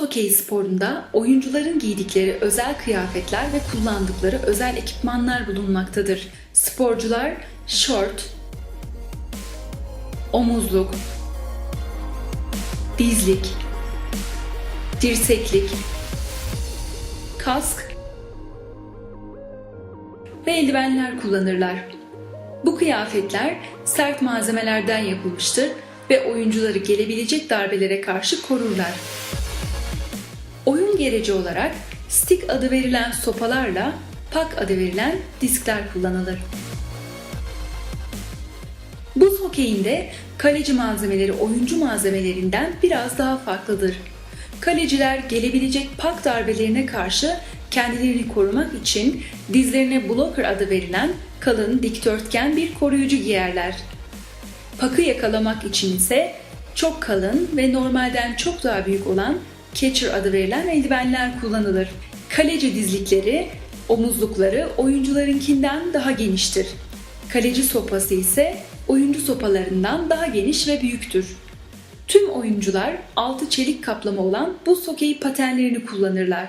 hokey sporunda oyuncuların giydikleri özel kıyafetler ve kullandıkları özel ekipmanlar bulunmaktadır. Sporcular şort, omuzluk, dizlik, dirseklik, kask ve eldivenler kullanırlar. Bu kıyafetler sert malzemelerden yapılmıştır ve oyuncuları gelebilecek darbelere karşı korurlar. Oyun gereci olarak stick adı verilen sopalarla pak adı verilen diskler kullanılır. Buz hokeyinde kaleci malzemeleri oyuncu malzemelerinden biraz daha farklıdır. Kaleciler gelebilecek pak darbelerine karşı kendilerini korumak için dizlerine blocker adı verilen kalın dikdörtgen bir koruyucu giyerler. Pakı yakalamak için ise çok kalın ve normalden çok daha büyük olan catcher adı verilen eldivenler kullanılır. Kaleci dizlikleri, omuzlukları oyuncularınkinden daha geniştir. Kaleci sopası ise oyuncu sopalarından daha geniş ve büyüktür. Tüm oyuncular altı çelik kaplama olan buz hokeyi patenlerini kullanırlar.